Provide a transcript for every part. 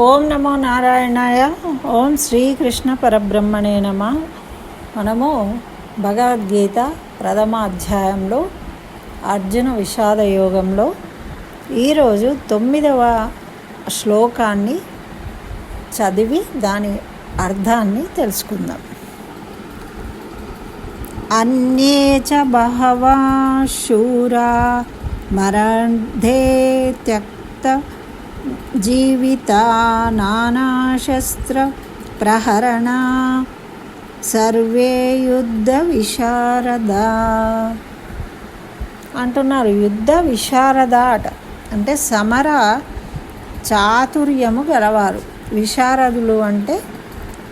ఓం నమో నారాయణాయ ఓం శ్రీకృష్ణ పరబ్రహ్మణే నమ. మనము భగవద్గీత ప్రథమ అధ్యాయంలో అర్జున విషాద యోగంలో ఈరోజు తొమ్మిదవ శ్లోకాన్ని చదివి దాని అర్థాన్ని తెలుసుకుందాం. అన్యే చ బహవా శూరా మరణే త్యక్త జీవిత నానాశస్త్ర ప్రహరణ సర్వే యుద్ధ విశారద అంటున్నారు యుద్ధ విశారద అట. అంటే సమర చాతుర్యము గలవారు. విశారదులు అంటే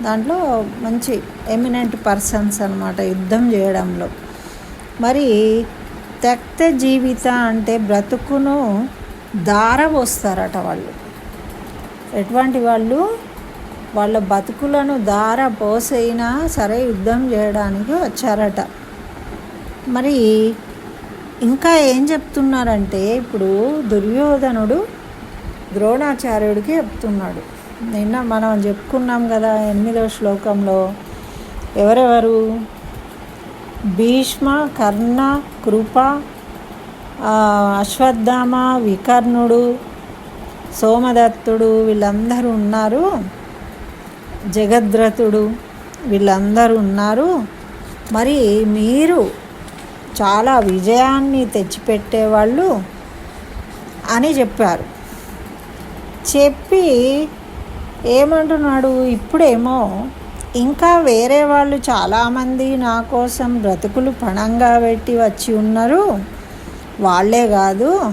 దాంట్లో మంచి ఎమినెంట్ పర్సన్స్ అనమాట యుద్ధం చేయడంలో. మరి త్యక్త జీవిత అంటే బ్రతుకును దార పోస్తారట వాళ్ళు. ఎటువంటి వాళ్ళు? వాళ్ళ బతుకులను దార పోసైనా సరే యుద్ధం చేయడానికి వచ్చారట. మరి ఇంకా ఏం చెప్తున్నారంటే ఇప్పుడు దుర్యోధనుడు ద్రోణాచార్యుడికి చెప్తున్నాడు. నిన్న మనం చెప్పుకున్నాం కదా ఎనిమిదవ శ్లోకంలో ఎవరెవరు? భీష్మ కర్ణ కృప అశ్వత్థామ వికర్ణుడు సోమదత్తుడు వీళ్ళందరూ ఉన్నారు. జగద్రథుడు వీళ్ళందరూ ఉన్నారు. మరి మీరు చాలా విజయాన్ని తెచ్చిపెట్టేవాళ్ళు అని చెప్పారు. చెప్పి ఏమంటున్నాడు? ఇప్పుడేమో ఇంకా వేరే వాళ్ళు చాలామంది నా కోసం బ్రతుకులు పణంగా పెట్టి వచ్చి ఉన్నారు. వాళ్ళే కాదు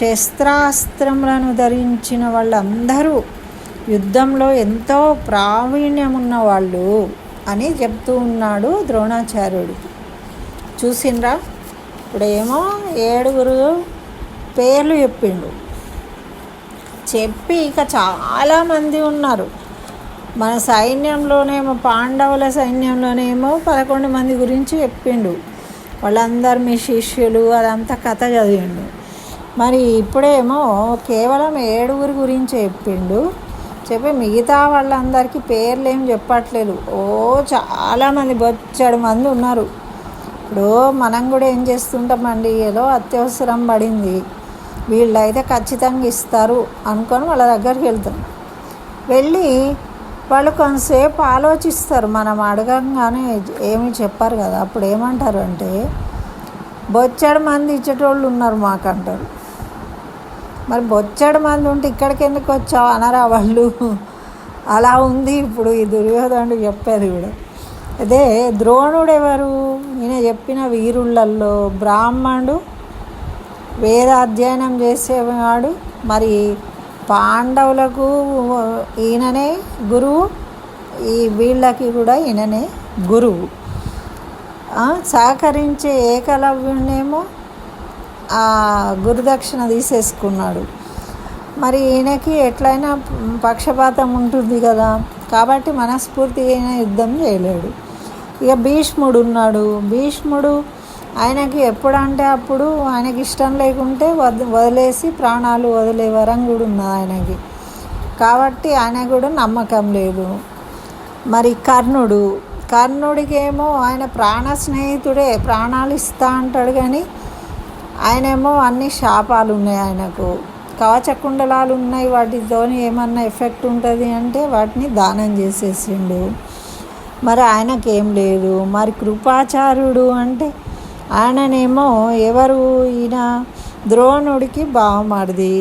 శస్త్రాస్త్రములను ధరించిన వాళ్ళందరూ యుద్ధంలో ఎంతో ప్రావీణ్యం ఉన్న వాళ్ళు అని చెప్తూ ఉన్నాడు ద్రోణాచార్యుడు. చూసిండ్రా ఇప్పుడేమో ఏడుగురు పేర్లు చెప్పిండు. చెప్పి ఇక చాలామంది ఉన్నారు. మన సైన్యంలోనేమో పాండవుల సైన్యంలోనేమో పదకొండు మంది గురించి చెప్పిండు. వాళ్ళందరు మీ శిష్యులు అదంతా కథ చదివిండు. మరి ఇప్పుడేమో కేవలం ఏడుగురి గురించి చెప్పిండు. చెప్పి మిగతా వాళ్ళందరికీ పేర్లు ఏం చెప్పట్లేదు. ఓ చాలామంది బొచ్చడు మంది ఉన్నారు. ఇప్పుడు మనం కూడా ఏం చేస్తుంటామండి? ఏదో అత్యవసరం పడింది. వీళ్ళైతే ఖచ్చితంగా ఇస్తారు అనుకొని వాళ్ళ దగ్గరికి వెళ్తాం. వెళ్ళి వాళ్ళు కొంతసేపు ఆలోచిస్తారు. మనం అడగంగానే ఏమి చెప్పారు కదా. అప్పుడు ఏమంటారు అంటే బొచ్చడి మంది ఇచ్చేటోళ్ళు ఉన్నారు మాకంటారు మరి బొచ్చడి మంది ఉంటే ఇక్కడికి ఎందుకు వచ్చావు? అనరా వాళ్ళు? అలా ఉంది ఇప్పుడు ఈ దుర్యోధనుడు చెప్పేది కూడా. అదే ద్రోణుడు ఎవరు? ఈయన చెప్పిన వీరుళ్ళల్లో బ్రాహ్మణుడు వేదాధ్యయనం చేసేవాడు. మరి పాండవులకు ఈయననే గురువు ఈ వీళ్ళకి కూడా ఈయననే గురువు. సహకరించే ఏకలవ్యునేమో గురుదక్షిణ తీసేసుకున్నాడు. మరి ఈయనకి ఎట్లయినా పక్షపాతం ఉంటుంది కదా కాబట్టి మనస్ఫూర్తిగా యుద్ధం చేయలేడు. ఇక భీష్ముడు ఉన్నాడు. భీష్ముడు ఆయనకి ఎప్పుడంటే అప్పుడు ఆయనకి ఇష్టం లేకుంటే వద వదిలేసి ప్రాణాలు వదిలే వరం కూడా ఉన్నది ఆయనకి. కాబట్టి ఆయన కూడా నమ్మకం లేదు. మరి కర్ణుడు కర్ణుడికేమో ఆయన ప్రాణ స్నేహితుడే ప్రాణాలు ఇస్తా అంటాడు కానీ ఆయనేమో అన్ని శాపాలు ఉన్నాయి ఆయనకు. కవచకుండలాలు ఉన్నాయి వాటితోని ఏమన్నా ఎఫెక్ట్ ఉంటుంది అంటే వాటిని దానం చేసేసిండు. మరి ఆయనకేం లేదు. మరి కృపాచార్యుడు అంటే ఆయననేమో ఎవరు? ఈయన ద్రోణుడికి బావమరిది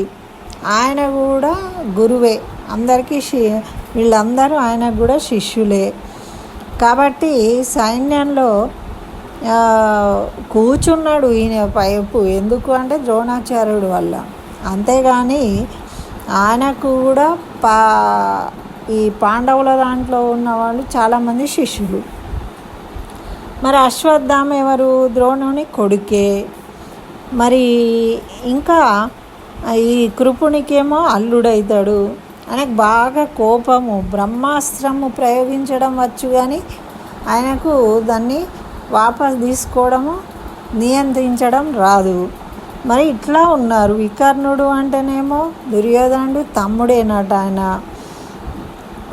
ఆయన కూడా గురువే. అందరికీ శి వీళ్ళందరూ ఆయనకు కూడా శిష్యులే. కాబట్టి సైన్యంలో కూర్చున్నాడు ఈయన పైపు. ఎందుకు అంటే ద్రోణాచార్యుడు వల్ల. అంతేగాని ఆయనకు కూడా పా ఈ పాండవుల దాంట్లో ఉన్న వాళ్ళు చాలామంది శిష్యులు. మరి అశ్వత్థామ ఎవరు? ద్రోణుని కొడుకే. మరి ఇంకా ఈ కృపునికేమో అల్లుడైతాడు. ఆయనకు బాగా కోపము బ్రహ్మాస్త్రము ప్రయోగించడం వచ్చు కానీ ఆయనకు దాన్ని వాపస్ తీసుకోవడము నియంత్రించడం రాదు. మరి ఇట్లా ఉన్నారు. వికర్ణుడు అంటేనేమో దుర్యోధనుడు తమ్ముడేనట ఆయన.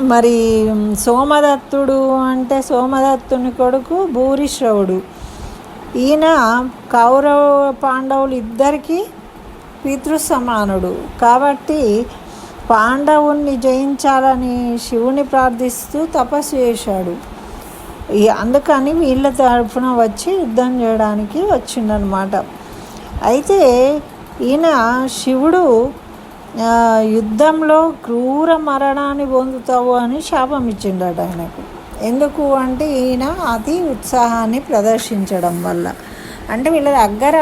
మరి సోమదత్తుడు అంటే సోమదత్తుని కొడుకు భూరిశ్రవుడు. ఈయన కౌరవ పాండవులు ఇద్దరికీ పితృసమానుడు. కాబట్టి పాండవుణ్ణి జయించాలని శివుని ప్రార్థిస్తూ తపస్సు చేశాడు. అందుకని వీళ్ళ తరఫున వచ్చి యుద్ధం చేయడానికి వచ్చిండనమాట. అయితే ఈయన శివుడు యుద్ధంలో క్రూర మరణాన్ని పొందుతావు అని శాపం ఇచ్చిండట ఆయనకు. ఎందుకు అంటే ఈయన అతి ఉత్సాహాన్ని ప్రదర్శించడం వల్ల. అంటే వీళ్ళ దగ్గర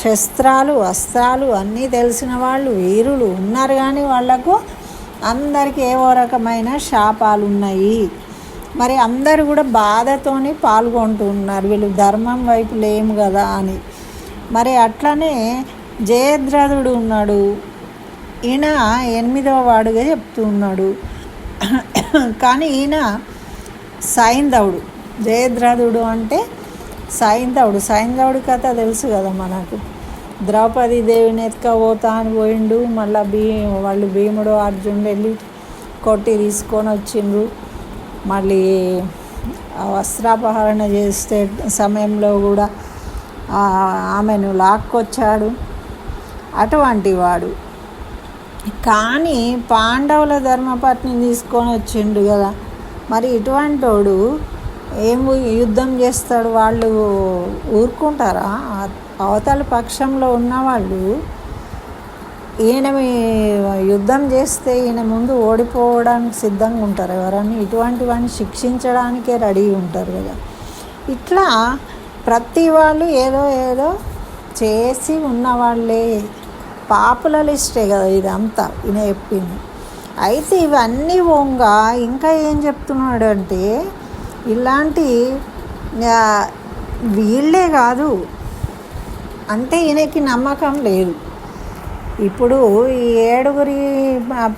శస్త్రాలు అస్త్రాలు అన్నీ తెలిసిన వాళ్ళు వీరులు ఉన్నారు కానీ వాళ్ళకు అందరికీ ఏవో రకమైన శాపాలు ఉన్నాయి మరి అందరూ కూడా బాధతోని పాల్గొంటున్నారు వీళ్ళు ధర్మం వైపు లేము కదా అని. మరి అట్లనే జయద్రథుడు ఉన్నాడు. ఈయన ఎనిమిదవ వాడుగా చెప్తూ ఉన్నాడు. కానీ ఈయన సైంధవుడు. జయద్రథుడు అంటే సైంధవుడు. సైంధవుడి కథ తెలుసు కదా మనకు. ద్రౌపది దేవిని ఎత్తుకపోతా అని పోయిండు. మళ్ళీ భీ వాళ్ళు భీముడు అర్జునుడు వెళ్ళి కొట్టి తీసుకొని వచ్చిండ్రు. మళ్ళీ వస్త్రాపహరణ చేసే సమయంలో కూడా ఆమెను లాక్కొచ్చాడు. అటువంటి వాడు కానీ పాండవుల ధర్మపత్ని తీసుకొని వచ్చిండు కదా. మరి ఇటువంటి వాడు ఏం యుద్ధం చేస్తాడు? వాళ్ళు ఊరుకుంటారా? అవతల పక్షంలో ఉన్నవాళ్ళు ఈయన మీ- యుద్ధం చేస్తే ఈయన ముందు ఓడిపోవడానికి సిద్ధంగా ఉంటారు. ఎవరన్నా ఇటువంటి వాడిని శిక్షించడానికే రెడీ ఉంటారు కదా. ఇట్లా ప్రతి వాళ్ళు ఏదో ఏదో చేసి ఉన్నవాళ్ళే. పాపుల లిస్టే కదా ఇదంతా ఈయన చెప్పింది. అయితే ఇవన్నీ వంగ ఇంకా ఏం చెప్తున్నాడు అంటే ఇలాంటి వీళ్ళే కాదు. అంటే ఈయనకి నమ్మకం లేదు. ఇప్పుడు ఈ ఏడుగురి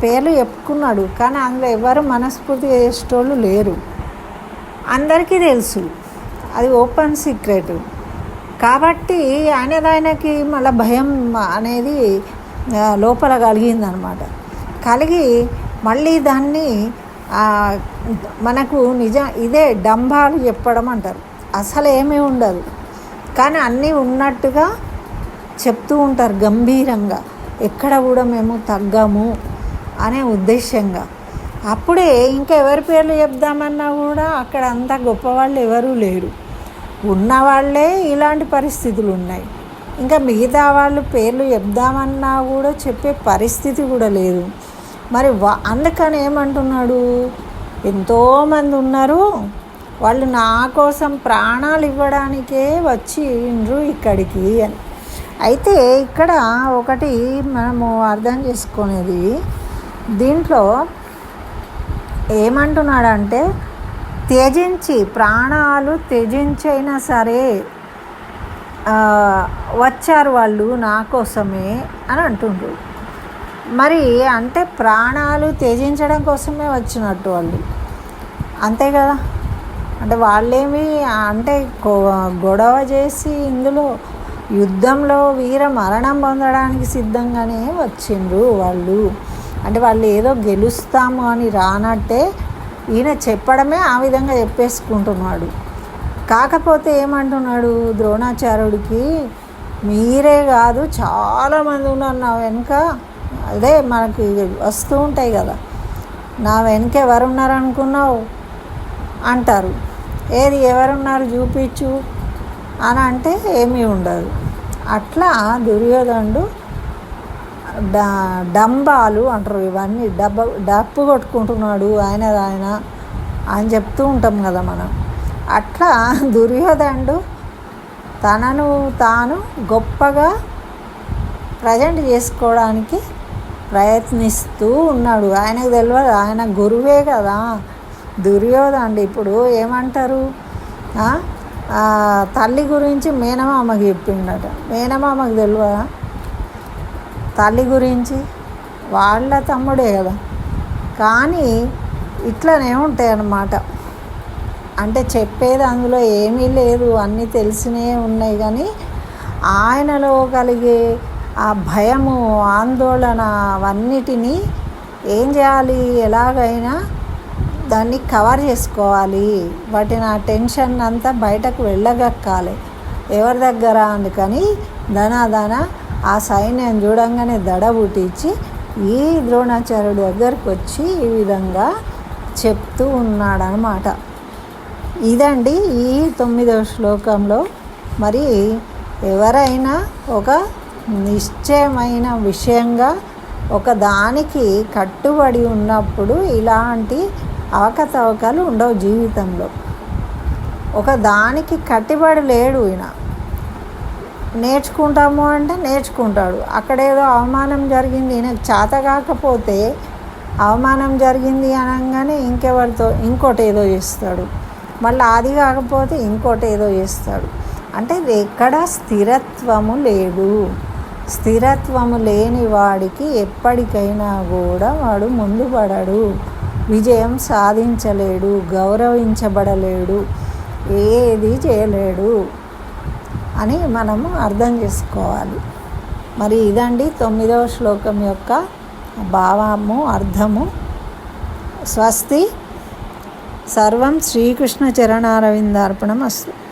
పేర్లు చెప్పుకున్నాడు కానీ అందులో ఎవరు మనస్ఫూర్తి చేసేటోళ్ళు లేరు. అందరికీ తెలుసు. అది ఓపెన్ సీక్రెట్. కాబట్టి ఆయన ఆయనకి మళ్ళీ భయం అనేది లోపల కలిగిందనమాట. కలిగి మళ్ళీ దాన్ని మనకు నిజం ఇదే డంబాలు చెప్పడం అంటారు. అసలు ఏమీ ఉండదు. కానీ అన్నీ ఉన్నట్టుగా చెప్తూ ఉంటారు గంభీరంగా. ఎక్కడ కూడా మేము తగ్గము అనే ఉద్దేశంగా. అప్పుడే ఇంకా ఎవరి పేర్లు చెప్దామన్నా కూడా అక్కడ అంత గొప్పవాళ్ళు ఎవరూ లేరు. ఉన్నవాళ్ళే ఇలాంటి పరిస్థితులు ఉన్నాయి ఇంకా మిగతా వాళ్ళు పేర్లు చెప్దామన్నా కూడా చెప్పే పరిస్థితి కూడా లేదు. మరి వా అందుకని ఏమంటున్నాడు? ఎంతోమంది ఉన్నారు. వాళ్ళు నా కోసం ప్రాణాలు ఇవ్వడానికే వచ్చిండ్రు ఇక్కడికి అని. అయితే ఇక్కడ ఒకటి మనము అర్థం చేసుకునేది దీంట్లో ఏమంటున్నాడంటే త్యజించి ప్రాణాలు త్యజించైనా సరే వచ్చారు వాళ్ళు నా కోసమే అని అంటుండ్రు. మరి అంటే ప్రాణాలు త్యజించడం కోసమే వచ్చినట్టు వాళ్ళు. అంతే కదా? అంటే వాళ్ళేమి అంటే గొ- గొడవ చేసి ఇందులో యుద్ధంలో వీర మరణం పొందడానికి సిద్ధంగానే వచ్చిండ్రు వాళ్ళు. అంటే వాళ్ళు ఏదో గెలుస్తాము అని రానట్టే ఈయన చెప్పడమే ఆ విధంగా చెప్పేసుకుంటున్నాడు. కాకపోతే ఏమంటున్నాడు ద్రోణాచార్యుడికి మీరే కాదు చాలామంది ఉన్నారు నా వెనుక. అదే మనకి వస్తూ ఉంటాయి కదా. నా వెనుక ఎవరున్నారు అనుకున్నావు అంటారు. ఏది ఎవరున్నారు చూపించు అని అంటే ఏమీ ఉండదు. అట్లా దుర్యోధనుడు డంబాలు అంటారు ఇవన్నీ. డబ్బ డప్పు కొట్టుకుంటున్నాడు ఆయన ఆయన అని చెప్తూ ఉంటాం కదా మనం. అట్లా దుర్యోధనుడు తనను తాను గొప్పగా ప్రజెంట్ చేసుకోవడానికి ప్రయత్నిస్తూ ఉన్నాడు. ఆయనకు తెలియదు ఆయన గురువే కదా. దుర్యోధనుడు ఇప్పుడు ఏమంటారు? తల్లి గురించి మేనమామకి చెప్పిండట. మేనమామకు తెలియదా తల్లి గురించి వాళ్ళ తమ్ముడే కదా. కానీ ఇట్లనే ఉంటాయి అన్నమాట. అంటే చెప్పేది అందులో ఏమీ లేదు అన్నీ తెలిసినే ఉన్నాయి. కానీ ఆయనలో కలిగే ఆ భయము ఆందోళన అవన్నిటినీ ఏం చేయాలి? ఎలాగైనా దాన్ని కవర్ చేసుకోవాలి. వాటిని ఆ టెన్షన్ అంతా బయటకు వెళ్ళగక్కాలి. ఎవరి దగ్గర? అందుకని ధనాధన ఆ సైన్యం చూడంగానే దడ పుట్టించి ఈ ద్రోణాచార్యుడి దగ్గరకు వచ్చి ఈ విధంగా చెప్తూ ఉన్నాడనమాట ఇదండి ఈ తొమ్మిదవ శ్లోకంలో. మరి ఎవరైనా ఒక నిశ్చయమైన విషయంగా ఒక దానికి కట్టుబడి ఉన్నప్పుడు ఇలాంటి అవకతవకలు ఉండవు జీవితంలో. ఒక దానికి కట్టుబడి లేడు ఈయన. నేర్చుకుంటాము అంటే నేర్చుకుంటాడు. అక్కడేదో అవమానం జరిగింది నాకు చేత కాకపోతే అవమానం జరిగింది అనగానే ఇంకెవరితో ఇంకోటి ఏదో చేస్తాడు. మళ్ళీ అది కాకపోతే ఇంకోటి ఏదో చేస్తాడు. అంటే ఎక్కడ స్థిరత్వము లేదు. స్థిరత్వము లేని వాడికి ఎప్పటికైనా కూడా వాడు ముందు పడడు. విజయం సాధించలేడు గౌరవించబడలేడు ఏది చేయలేడు. అని మనము అర్థం చేసుకోవాలి. మరి ఇదండి తొమ్మిదవ శ్లోకం యొక్క భావము అర్థము. స్వస్తి. సర్వం శ్రీకృష్ణ చరణారవిందార్పణం అస్తు